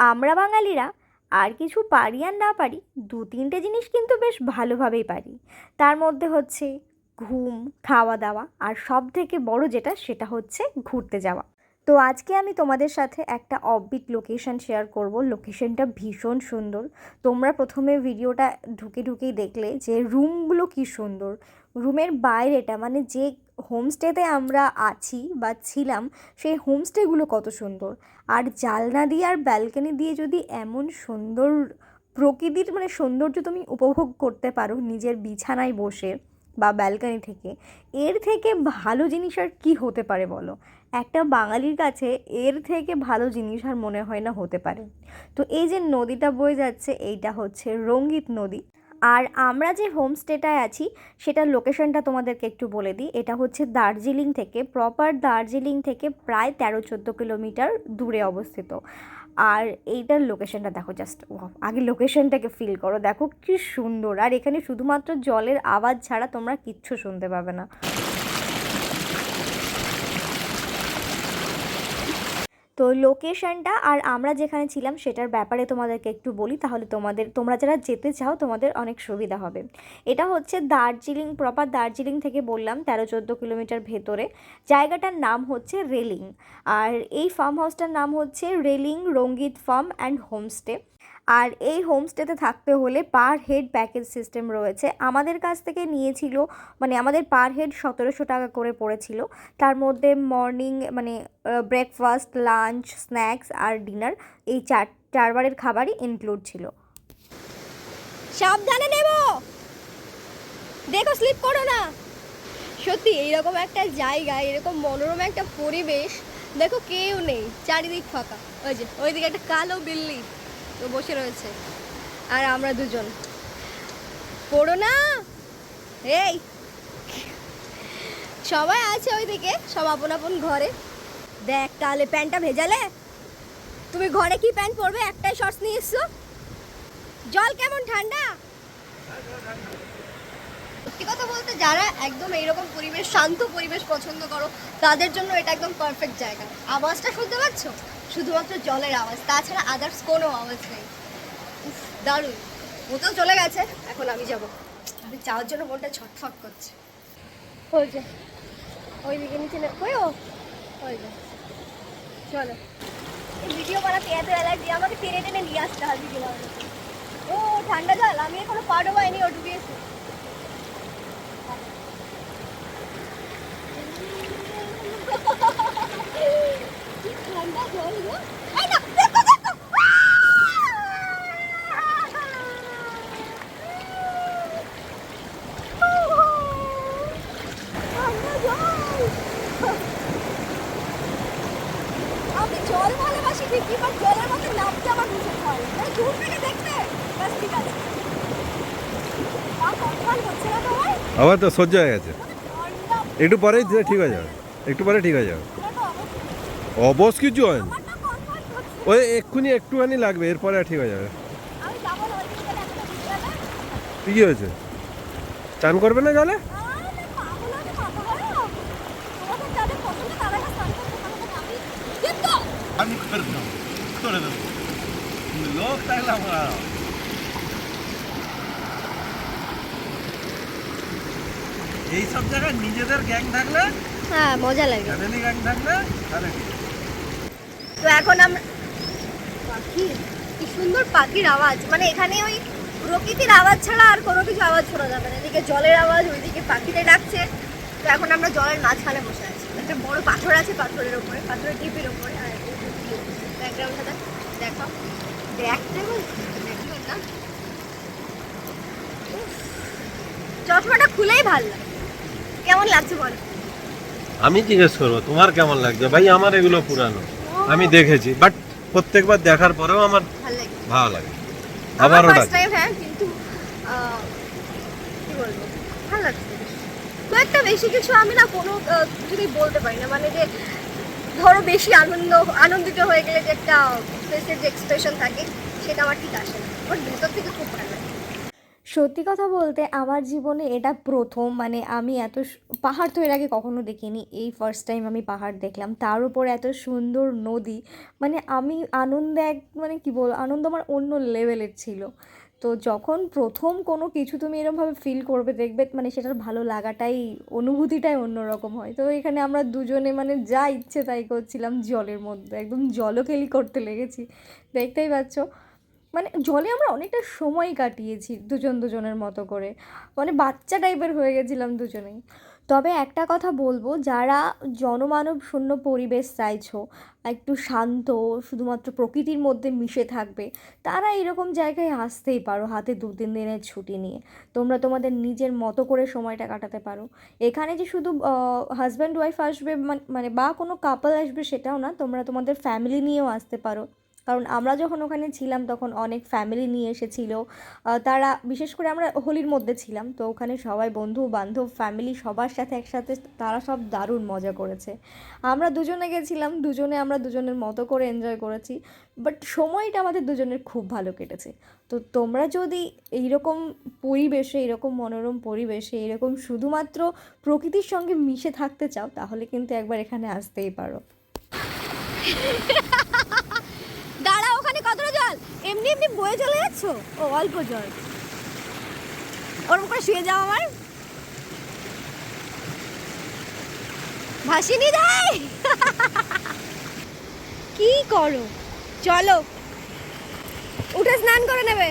আমরা বাঙালিরা আর কিছু পারি আর না পারি দু তিনটে জিনিস কিন্তু বেশ ভালোভাবেই পারি। তার মধ্যে হচ্ছে ঘুম খাওয়া দাওয়া আর সব থেকে বড় যেটা, সেটা হচ্ছে ঘুরতে যাওয়া। তো আজকে আমি তোমাদের সাথে একটা অফবিট লোকেশন শেয়ার করব। লোকেশনটা ভীষণ সুন্দর। তোমরা প্রথমে ভিডিওটা ঢুকে ঢুকেই দেখলে যে রুমগুলো কি সুন্দর। রুমের বাইরেটা মানে যে হোমস্টেতে আমরা আছি বা ছিলাম, সেই হোমস্টেগুলো কত সুন্দর। আর জালনা দিয়ে আর ব্যালকনি দিয়ে যদি এমন সুন্দর প্রকৃতির মানে সৌন্দর্য তুমি উপভোগ করতে পারো নিজের বিছানায় বসে বা ব্যালকনি থেকে, এর থেকে ভালো জিনিস আর কী হতে পারে বলো? একটা বাঙালির কাছে এর থেকে ভালো জিনিস আর মনে হয় না হতে পারে। তো এই যে নদীটা বয়ে যাচ্ছে, এইটা হচ্ছে রঙ্গিত নদী। আর আমরা যে হোমস্টেটায় আছি, সেটার লোকেশনটা তোমাদেরকে একটু বলে দিই। এটা হচ্ছে দার্জিলিং থেকে প্রপার দার্জিলিং থেকে প্রায় তেরো চোদ্দ কিলোমিটার দূরে অবস্থিত। আর এইটার লোকেশনটা দেখো জাস্ট আগে লোকেশনটাকে ফিল করো। দেখো কি সুন্দর। আর এখানে শুধুমাত্র জলের আওয়াজ ছাড়া তোমরা কিচ্ছু শুনতে পাবে না। তো লোকেশনটা আর আমরা যেখানে ছিলাম সেটার ব্যাপারে তোমাদেরকে একটু বলি, তাহলে তোমাদের, তোমরা যারা যেতে চাও তোমাদের অনেক সুবিধা হবে। এটা হচ্ছে দার্জিলিং প্রপার দার্জিলিং থেকে বললাম তেরো চোদ্দ কিলোমিটার ভেতরে। জায়গাটার নাম হচ্ছে রেলিং। আর এই ফার্ম হাউসটার নাম হচ্ছে Reling Rangit farm and homestay আর এই হোমস্টেতে থাকতে হলে পার হেড প্যাকেজ সিস্টেম রয়েছে। আমাদের কাছ থেকে নিয়েছিল মানে আমাদের পার হেড সতেরোশো টাকা করে পড়েছিল। তার মধ্যে মর্নিং মানে ব্রেকফাস্ট লাঞ্চ স্ন্যাক্স আর ডিনার এই চার, চারবারের খাবারই ইনক্লুড ছিল। সাবধানে নেব! দেখো স্লিপ করো না! সত্যি, এইরকম একটা জায়গা, এরকম মনোরম একটা পরিবেশ, দেখো, কেউ নেই, চারিদিক ফাঁকা। ওই যে, ওইদিকে একটা কালো বিল্লি বসে রয়েছে। আর আমরা দুজন। পড়ো না। এই। সবাই আছে ওইদিকে। সব আপন আপন ঘরে। দেখ তাহলে প্যান্টটা ভেজালে। তুমি ঘরে কি প্যান্ট পরবে? একটাই শর্টস নিয়ে এসছো। জল কেমন ঠান্ডা? সত্যি কথা বলতে যারা একদম এইরকম পরিবেশ, শান্ত পরিবেশ পছন্দ করো, তাদের জন্য এটা একদম পারফেক্ট জায়গা। আওয়াজটা শুনতে পাচ্ছ? শুধুমাত্র জলের আওয়াজ, তাছাড়া আদার্স কোনো আওয়াজ নেই। দারুণ। ও তো চলে গেছে। এখন আমি যাব। আমি যাওয়ার জন্য মনটা ছটফট করছে। ওই যে। ওই দিকে নিচে নে- ও। ওই যে। চলো। এই ভিডিও বানাতে এত অ্যালার্জি আমাকে টেনে টেনে নিয়ে আসতে হয় ভিডিও বানাতে। ও, ঠান্ডা জল, আমি এখনও পারো পাইনি ও ডুবিয়েছে। কি ঠান্ডা জল গো এই না দেখো দেখো ঠান্ডা জল আমি জল ভালোবাসি ঠিকই বাট জলের মধ্যে নামতে আমার ভীষণ ভয় মানে দূর থেকে দেখতে। ব্যাস ঠিক আছে। পা কনফার্ম হচ্ছে না তোমার? আবার তো সহ্য হয়ে গেছে। একটু পরেই ঠিক হয়ে যাবে। একটু পরে ঠিক হয়ে যাবে। অবশ কিছু হয় ওই এক্ষুনি একটুখানি লাগবে এরপরে আর ঠিক হয়ে যাবে। কি হয়েছে? চান করবে না জলে হয় লোক থাকলে আমরা এই সব জায়গায় নিজেদের গ্যাং থাকলে হ্যাঁ মজা লাগে। ফ্যামিলি গ্যাং থাকলে তাহলে ঠিক। তো এখন আমরা পাখি? কি সুন্দর পাখির আওয়াজ। মানে এখানে ওই প্রকৃতির আওয়াজ ছাড়া আর কোনো কিছু আওয়াজ শোনা যাবে না। এদিকে জলের আওয়াজ, ওইদিকে পাখিতে ডাকছে। তো এখন আমরা জলের মাঝখানে বসে আছি। একটা বড় পাথর আছে পাথরের ওপরে, পাথরের টিপির ওপরে। আর দেখো দেখতে দেখবেন না? চশমাটা খুলেই ভালো লাগে। কেমন লাগছে বলো? আমি জিজ্ঞেস করব, তোমার কেমন লাগছে? ভাই, আমার এগুলো পুরানো। আমি দেখেছি বাট প্রত্যেকবার দেখার পরেও আমার ভালো লাগে। আবার ওটা হ্যাঁ কিন্তু কি বলব ভালো লাগছে খুব একটা বেশি কিছু আমি না কোনো কিছুতেই বলতে পারি না মানে যে ধরো বেশি আনন্দ আনন্দিত হয়ে গেলে যে একটা ফেসের যে এক্সপ্রেশন থাকে সেটা আমার ঠিক আসে না। বাট ভেতর থেকে খুব ভালো লাগে। সত্যি কথা বলতে আমার জীবনে এটা প্রথম মানে আমি এত পাহাড় তো এর আগে কখনো দেখিনি। এই ফার্স্ট টাইম আমি পাহাড় দেখলাম। তার উপর এত সুন্দর নদী মানে আমি আনন্দ এক মানে কি বলব, আনন্দ আমার অন্য লেভেলের ছিল। তো যখন প্রথম কোনো কিছু তুমি এরকমভাবে ফিল করবে, দেখবে মানে সেটার ভালো লাগাটাই, অনুভূতিটাই অন্যরকম হয়। তো এখানে আমরা দুজনে মানে যা ইচ্ছে তাই করছিলাম জলের মধ্যে। একদম জলকেলি করতে লেগেছি। দেখতেই পাচ্ছ? মানে জলে আমরা অনেকটা সময় কাটিয়েছি দুজন দুজনের মতো করে। মানে বাচ্চা টাইপের হয়ে গেছিলাম দুজনেই। তবে একটা কথা বলব, যারা জনমানব শূন্য পরিবেশ চাইছো, একটু শান্ত, শুধুমাত্র প্রকৃতির মধ্যে মিশে থাকবে, তারা এরকম জায়গায় আসতেই পারো, হাতে দু তিন দিনের ছুটি নিয়ে। তোমরা তোমাদের নিজের মতো করে সময়টা কাটাতে পারো। এখানে যে শুধু হাজব্যান্ড ওয়াইফ আসবে মানে বা কোনো কাপল আসবে সেটাও না, তোমরা তোমাদের ফ্যামিলি নিয়েও আসতে পারো। কারণ আমরা যখন ওখানে ছিলাম তখন অনেক ফ্যামিলি নিয়ে এসেছিল। তারা বিশেষ করে আমরা হোলির মধ্যে ছিলাম। তো ওখানে সবাই বন্ধু, বান্ধব ফ্যামিলি সবার সাথে একসাথে তারা সব দারুণ মজা করেছে। আমরা দুজনে গেছিলাম, দুজনে আমরা দুজনের মতো করে এনজয় করেছি। বাট সময়টা আমাদের দুজনের খুব ভালো কেটেছে। তো তোমরা যদি এইরকম পরিবেশে এরকম মনোরম পরিবেশে এরকম শুধুমাত্র প্রকৃতির সঙ্গে মিশে থাকতে চাও, তাহলে কিন্তু একবার এখানে আসতেই পারো। জল এমনি এমনি বয়ে চলে যাচ্ছ? ও অল্প জল। ওরকম করে শুয়ে যাও আমার ভাসিনি দেয় কি করো? চলো। উঠে স্নান করে নেবে।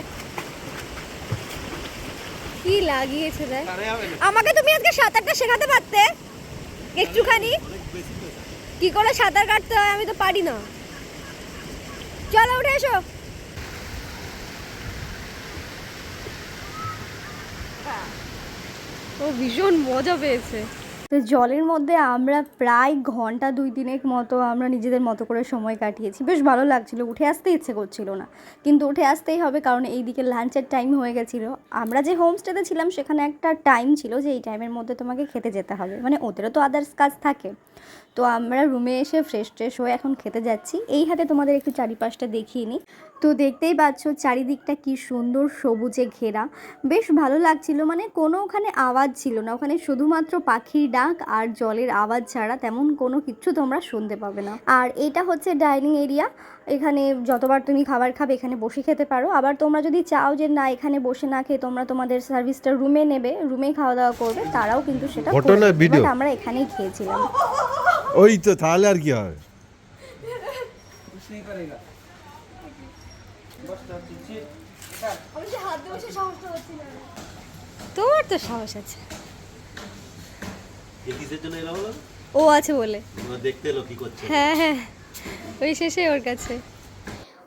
কি লাগিয়েছে দেখ। আমাকে তুমি আজকে সাঁতারটা শেখাতে পারতে? একটুখানি। কি করে সাঁতার কাটতে হয় আমি তো পারি না। চলো উঠে এসো। ও ভীষণ মজা পেয়েছে। তো জলের মধ্যে আমরা প্রায় ঘণ্টা দুই দিনের মতো আমরা নিজেদের মতো করে সময় কাটিয়েছি। বেশ ভালো লাগছিল, উঠে আসতে ইচ্ছে করছিল না। কিন্তু উঠে আসতেই হবে কারণ এইদিকে লাঞ্চের টাইম হয়ে গেছিল। আমরা যে হোমস্টেতে ছিলাম সেখানে একটা টাইম ছিল যে এই টাইমের মধ্যে তোমাকে খেতে যেতে হবে। মানে ওদেরও তো আদার্স কাজ থাকে। তো আমরা রুমে এসে ফ্রেশ ট্রেশ হয়ে এখন খেতে যাচ্ছি। এই হাতে তোমাদের একটু চারিপাশটা দেখিয়ে নিই। তো দেখতেই পাচ্ছ চারিদিকটা কি সুন্দর সবুজে ঘেরা। বেশ ভালো লাগছিল মানে কোনো ওখানে আওয়াজ ছিল না। ওখানে শুধুমাত্র পাখির ডাক আর জলের আওয়াজ ছাড়া তেমন কোনো কিছু তোমরা শুনতে পাবে না। আর এটা হচ্ছে ডাইনিং এরিয়া। এখানে যতবার তুমি খাবার খাবে এখানে বসে খেতে পারো। আবার তোমরা যদি চাও যে না এখানে বসে না খেয়ে তোমরা তোমাদের সার্ভিসটা রুমে নেবে রুমে খাওয়া দাওয়া করবে তারাও কিন্তু সেটা আমরা এখানেই খেয়েছিলাম। ওই তো তাহলে আর কি হবে আমি যে হাত দিয়ে বসে সাহসটা হচ্ছি না তোমার তো সাহস আছে। ও আছে বলে। তোমরা দেখতে এলো কি করছে। হ্যাঁ হ্যাঁ। ওই শেষে ওর কাছে।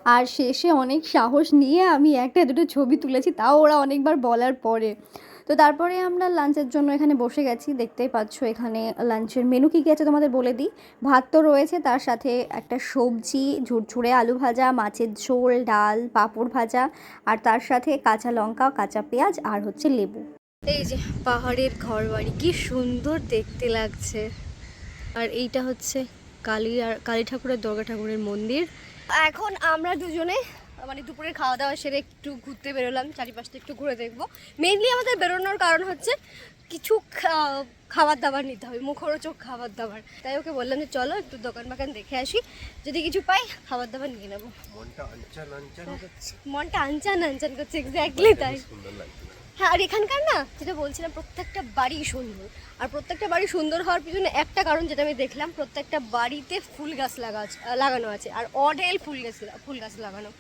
আর শেষে অনেক সাহস নিয়ে আমি একটা দুটো ছবি তুলেছি তাও ওরা অনেকবার বলার পরে। তো তারপরে আমরা লাঞ্চের জন্য এখানে বসে গেছি দেখতেই পাচ্ছ এখানে লাঞ্চের মেনু কী কী আছে তোমাদের বলে দিই। ভাত তো রয়েছে তার সাথে একটা সবজি ঝুরঝুরে আলু ভাজা মাছের ঝোল ডাল পাঁপড় ভাজা আর তার সাথে কাঁচা লঙ্কা কাঁচা পেঁয়াজ আর হচ্ছে লেবু। এই যে পাহাড়ের ঘর বাড়ি কি সুন্দর দেখতে লাগছে। আর এইটা হচ্ছে কালী আর কালী ঠাকুরের দুর্গা ঠাকুরের মন্দির। এখন আমরা দুজনে মানে দুপুরের খাওয়া দাওয়া সেরে একটু ঘুরতে বেরোলাম চারিপাশটা একটু ঘুরে দেখব। মেইনলি আমাদের বেরোনোর কারণ হচ্ছে কিছু খাবার দাবার নিতে হবে মুখরোচক খাবার দাবার। তাই ওকে বললাম যে চলো একটু দোকান বাগান দেখে আসি যদি কিছু পাই খাবার দাবার নিয়ে নেব। মনটা আনচান আনচান করছে। এক্স্যাক্টলি তাই। হ্যাঁ আর এখানকার না যেটা বলছিলাম প্রত্যেকটা বাড়ি সুন্দর। আর প্রত্যেকটা বাড়ি সুন্দর হওয়ার পিছনে একটা কারণ যেটা আমি দেখলাম প্রত্যেকটা বাড়িতে ফুল গাছ লাগা লাগানো আছে। আর অঢেল ফুল গাছ ফুল গাছ লাগানো।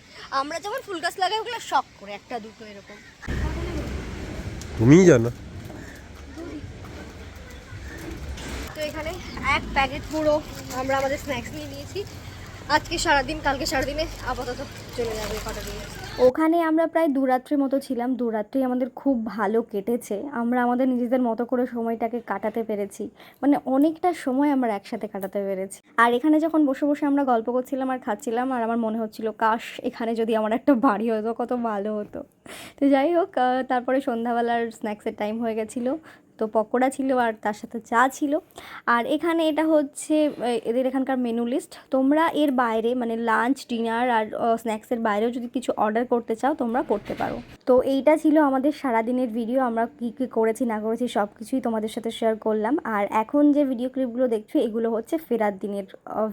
আমরা যেমন ফুল গাছ লাগাই ওগুলো শখ করে একটা দুটো এরকম। তুমিই জানো। তো এখানে এক প্যাকেট পুরো আমরা আমাদের স্ন্যাক্স নিয়ে নিয়েছি। আজকে সারাদিন, কালকে সারাদিনে আপাতত চলে যাবে কটা দিয়ে ওখানে আমরা প্রায় দুরাত্রির মতো ছিলাম। দুরাত্রি আমাদের খুব ভালো কেটেছে। আমরা আমাদের নিজেদের মতো করে সময়টাকে কাটাতে পেরেছি। মানে অনেকটা সময় আমরা একসাথে কাটাতে পেরেছি। আর এখানে যখন বসে বসে আমরা গল্প করছিলাম আর খাচ্ছিলাম, আর আমার মনে হচ্ছিল, কাশ, এখানে যদি আমার একটা বাড়ি হতো, কত ভালো হতো। তো যাই হোক তারপরে সন্ধ্যাবেলার স্ন্যাক্সের টাইম হয়ে গেছিল। তো পকোড়া ছিল আর তার সাথে চা ছিল। আর এখানে এটা হচ্ছে এদের এখানকার মেনু লিস্ট তোমরা এর বাইরে মানে লাঞ্চ ডিনার আর স্ন্যাক্সের বাইরেও যদি কিছু অর্ডার করতে চাও, তোমরা করতে পারো। তো এইটা ছিল আমাদের সারাদিনের ভিডিও আমরা কী কী করেছি, না করেছি সব কিছুই তোমাদের সাথে শেয়ার করলাম। আর এখন যে ভিডিও ক্লিপগুলো দেখছ, এগুলো হচ্ছে ফেরার দিনের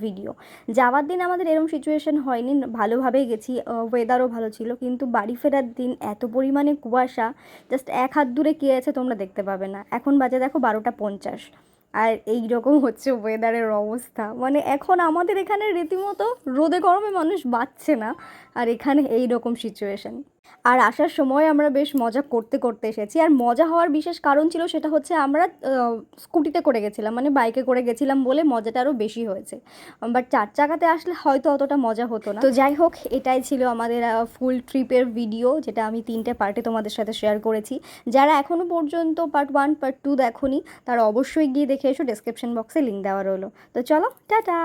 ভিডিও যাওয়ার দিন আমাদের এরকম সিচুয়েশন হয়নি। ভালোভাবেই গেছি। ওয়েদারও ভালো ছিল। কিন্তু বাড়ি ফেরার দিন এত পরিমাণে কুয়াশা জাস্ট এক হাত দূরে কে আছে তোমরা দেখতে পাবে না। এখন বাজে দেখো বারোটা পঞ্চাশ। আর এই রকম হচ্ছে ওয়েদারের অবস্থা। মানে এখন আমাদের এখানে রীতিমতো রোদে গরমে মানুষ বাঁচছে না। আর এখানে এই রকম সিচুয়েশন আর আসার সময় আমরা বেশ মজা করতে করতে এসেছি। আর মজা হওয়ার বিশেষ কারণ ছিল সেটা হচ্ছে আমরা স্কুটিতে করে গেছিলাম মানে বাইকে করে গেছিলাম বলে মজাটা আরও বেশি হয়েছে। বাট চার চাকাতে আসলে হয়তো অতটা মজা হতো না। তো যাই হোক, এটাই ছিল আমাদের ফুল ট্রিপের ভিডিও যেটা আমি তিনটে পার্টে তোমাদের সাথে শেয়ার করেছি। যারা এখনও পর্যন্ত পার্ট ওয়ান পার্ট টু দেখোনি, তারা অবশ্যই গিয়ে দেখে এসো ডেসক্রিপশন বক্সে লিঙ্ক দেওয়া রইল। তো চলো, টাটা!